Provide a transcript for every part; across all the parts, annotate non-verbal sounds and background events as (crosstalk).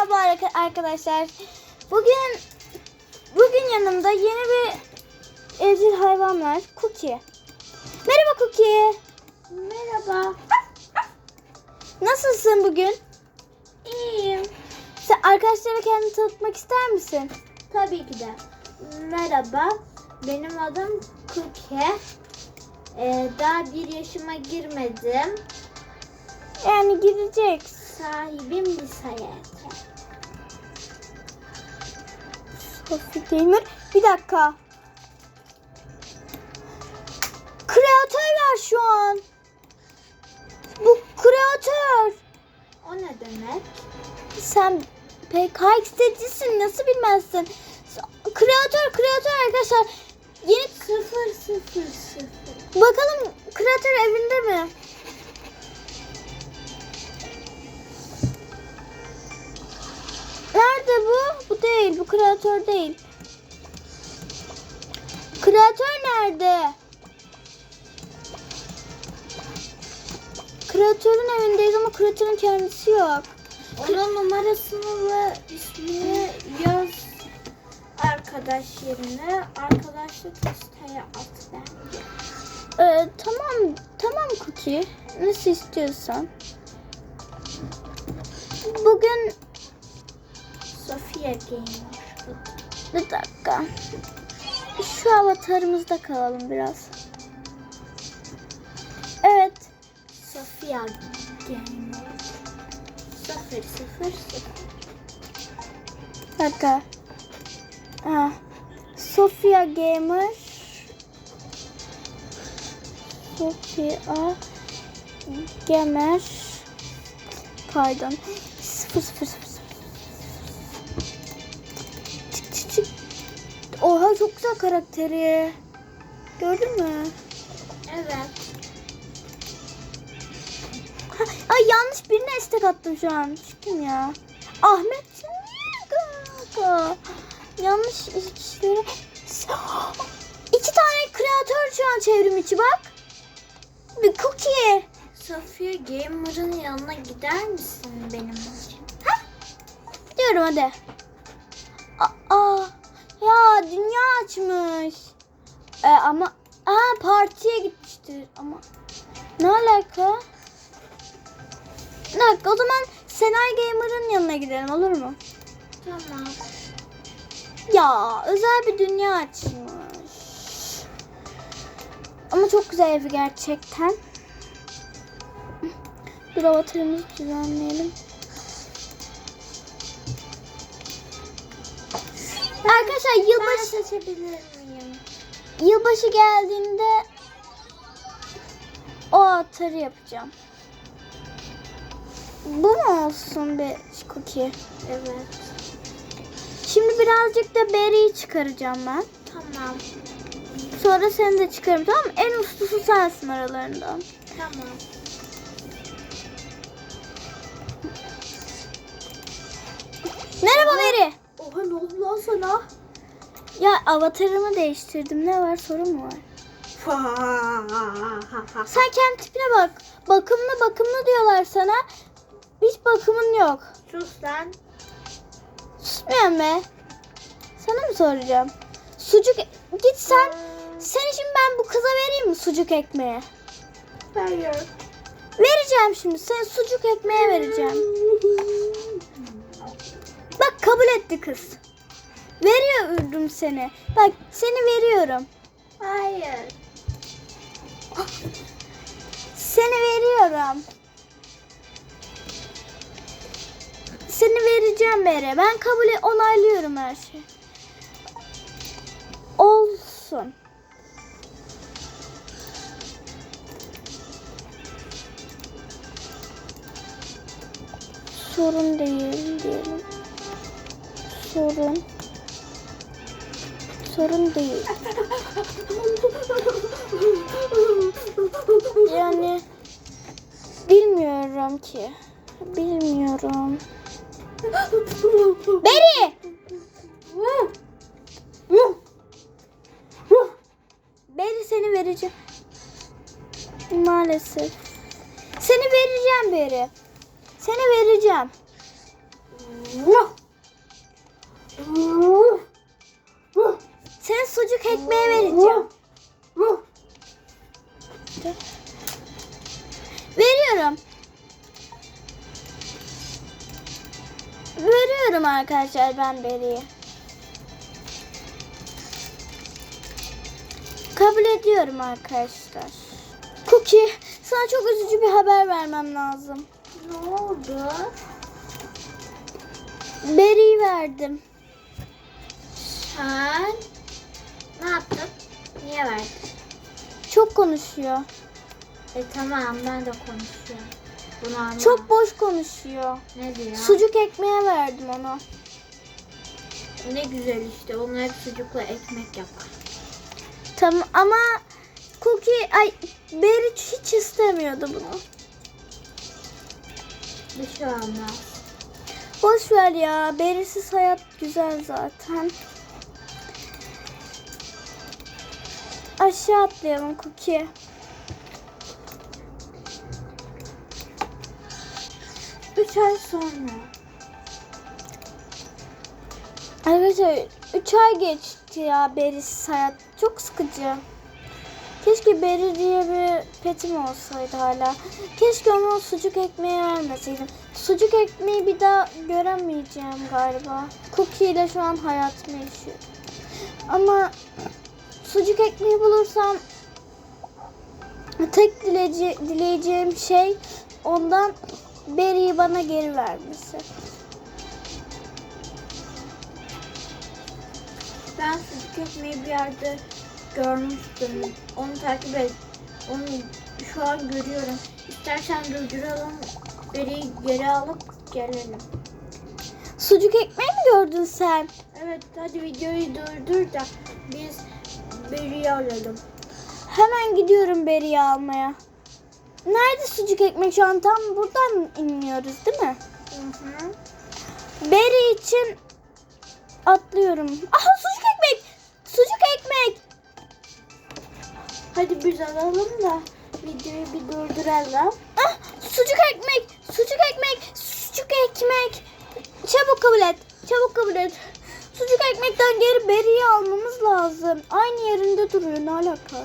Merhaba arka- arkadaşlar. Bugün bugün yanımda yeni bir evcil hayvan var. Cookie. Merhaba Cookie. Merhaba. Nasılsın bugün? İyiyim. Sen arkadaşlara kendini tanıtmak ister misin? Tabii ki de. Merhaba. Benim adım Cookie. Ee, daha bir yaşıma girmedim. Yani gidecek. Sahibim bir. Sophie Gamer. Bir dakika. Kreatör var şu an. Bu kreatör. O ne demek? Sen PKX dedisin nasıl bilmezsin? Kreatör kreatör arkadaşlar. Yeni Sıfır sıfır sıfır. bakalım kreatör evinde mi? Kreatör değil. Kreatör nerede? Kreatörün evindeyiz ama kreatörün kendisi yok. Onun numarasını ve ismini yaz arkadaş yerine. Arkadaşlık isteği at bence. Ee, tamam, tamam Cookie. Nasıl istiyorsan. Bugün Sofia Gamer. Bir dakika. Şu avatarımızda kalalım biraz. Evet. Sofia Gamer. Sıfır sıfır sıfır. Dakika. Ha. Sofia Gamer. Sofia Gamer. Pardon. Sıfır sıfır sıfır Oha çok güzel karakteri. Gördün mü? Evet. Ha, Ay yanlış birine istek attım şu an. Kim ya? Ahmet kanka. Yanlış kişilere. İki tane kreatör şu an çevrim içi bak. Bir cookie. Sofia Gamer'ın yanına gider misin benim için? Diyorum hadi. Aa, ya dünya açmış. Ee, ama aa, partiye gitmiştir ama ne alaka? Bir dakika o zaman Senay Gamer'ın yanına gidelim olur mu? Tamam. Ya özel bir dünya açmış. Ama çok güzel evi gerçekten. Dur avatarımızı düzenleyelim. Arkadaşlar Ben yılbaşı seçebilir miyim? yılbaşı geldiğinde o atarı yapacağım. Bu mu olsun be cookie? Evet. Şimdi birazcık da Berry'i çıkaracağım ben. Tamam. Sonra seni de çıkarım tamam mı? En uslusu sensin aralarından. Tamam. Oha ne oldu lan sana? Ya avatarımı değiştirdim. Ne var sorun mu var? (laughs) Sen kendi tipine bak. Bakımlı bakımlı diyorlar sana. Hiç bakımın yok. Sus lan. Susmuyorum be. Sana mı soracağım? Sucuk git sen. Sen için ben bu kıza vereyim mi sucuk ekmeği? Hayır. Vereceğim şimdi. Sen sucuk ekmeğe vereceğim. Bak kabul etti kız. Veriyorum seni. Bak seni veriyorum. Hayır. Seni veriyorum. Seni vereceğim Bere. Ben kabul et, onaylıyorum her şeyi. Olsun. Sorun değil diyelim. Sorun. Sorun değil. Yani bilmiyorum ki. Bilmiyorum. Beri! Beri seni vereceğim. Maalesef. Seni vereceğim Beri. Seni vereceğim. Ekmeğe vereceğim. Veriyorum. Veriyorum arkadaşlar ben Beri'ye. Kabul ediyorum arkadaşlar. Cookie, sana çok üzücü bir haber vermem lazım. Ne oldu? Beri'yi verdim. Sen ne yaptın? Niye verdin? Çok konuşuyor. E tamam ben de konuşuyorum. Bunu anla. Çok boş konuşuyor. Ne diyor? Sucuk ekmeğe verdim ona. Ne güzel işte. Onu hep sucukla ekmek yapar. Tamam ama Cookie ay Beri hiç istemiyordu bunu. Bir şey olmaz. Boş ver ya. Berisiz hayat güzel zaten. Aşağı atlayalım Cookie. Üç ay sonra. Arkadaşlar 3 ay geçti ya Berisiz hayat. Çok sıkıcı. Keşke Beri diye bir petim olsaydı hala. Keşke ona sucuk ekmeği vermeseydim. Sucuk ekmeği bir daha göremeyeceğim galiba. Cookie ile şu an hayatımı yaşıyorum. Ama sucuk ekmeği bulursam tek dilece, dileyeceğim şey ondan Beri'yi bana geri vermesi. Ben sucuk ekmeği bir yerde görmüştüm. Onu takip et. Onu şu an görüyorum. İstersen durduralım. Beri geri alıp gelelim. Sucuk ekmeği mi gördün sen? Evet hadi videoyu durdur da biz Beri'yi alalım. Hemen gidiyorum Beri'yi almaya. Nerede sucuk ekmek şu an tam buradan iniyoruz değil mi? Hı hı. Beri için atlıyorum. Aha sucuk ekmek! Sucuk ekmek! Hadi biz alalım da videoyu bir durduralım. Ah sucuk ekmek! Sucuk ekmek! Sucuk ekmek! Çabuk kabul et. Çabuk kabul et. Sucuk ekmekten geri Beri'yi almamız lazım. Aynı yerinde duruyor. Ne alaka?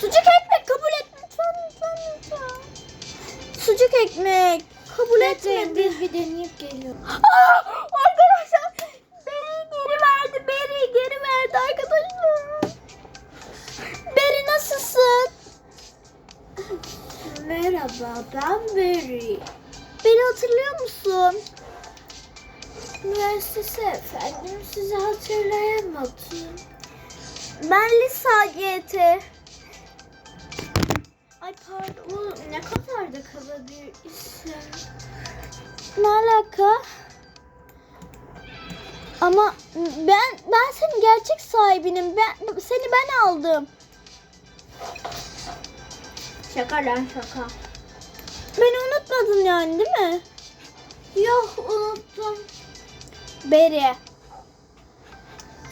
Sucuk ekmek kabul et lütfen lütfen lütfen. Sucuk ekmek kabul etmedi. biz bir deneyip geliyoruz. Aa, arkadaşlar Beri geri verdi. Beri geri verdi arkadaşlar. Beri nasılsın? Merhaba ben Beri. Beni hatırlıyor musun? Müessese efendim sizi hatırlayamadım. Ben Lisa GT. Ay pardon ne kadar da kaba bir isim. Ne alaka? Ama ben ben senin gerçek sahibinim. Ben seni ben aldım. Şaka lan şaka. Beni unutmadın yani değil mi? Yok unuttum. Beri.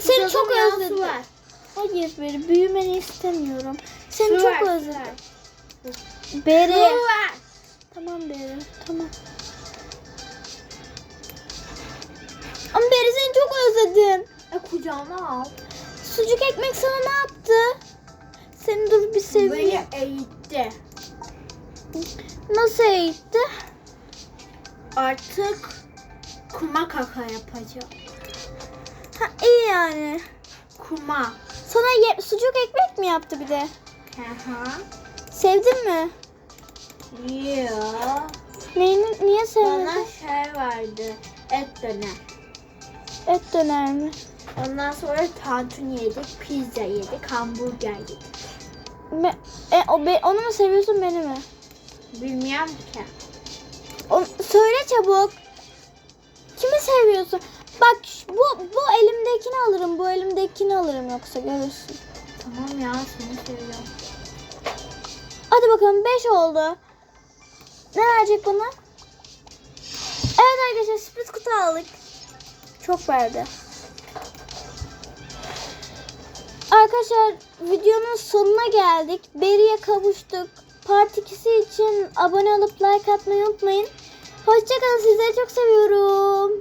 Seni çok özledim. ver. Hayır Beri büyümeni istemiyorum. Seni Su çok su özledim. Beri. Su. Tamam Beri. Tamam. Ama Beri seni çok özledim. E kucağıma al. Sucuk ekmek sana ne yaptı? Seni dur bir seveyim. Beni eğitti. Nasıl eğitti? Artık kuma kaka yapacağım. Ha iyi yani. Kuma. Sana ye- sucuk ekmek mi yaptı bir de? Hı. Sevdin mi? Ya. Neyini, niye sevmedin? Bana şey verdi. Et döner. Et döner mi? Ondan sonra tantuni yedik, pizza yedik, hamburger yedik. Be- e, o be- onu mu seviyorsun beni mi? Bilmiyorum ki. O- söyle çabuk. Kimi seviyorsun? Bak bu bu elimdekini alırım. Bu elimdekini alırım yoksa görürsün. Tamam ya seni seviyorum. Hadi bakalım 5 oldu. Ne verecek bana? Evet arkadaşlar sürpriz kutu aldık. Çok verdi. Arkadaşlar videonun sonuna geldik. Beri'ye kavuştuk. Part 2'si için abone olup like atmayı unutmayın. Hoşçakalın sizleri çok seviyorum.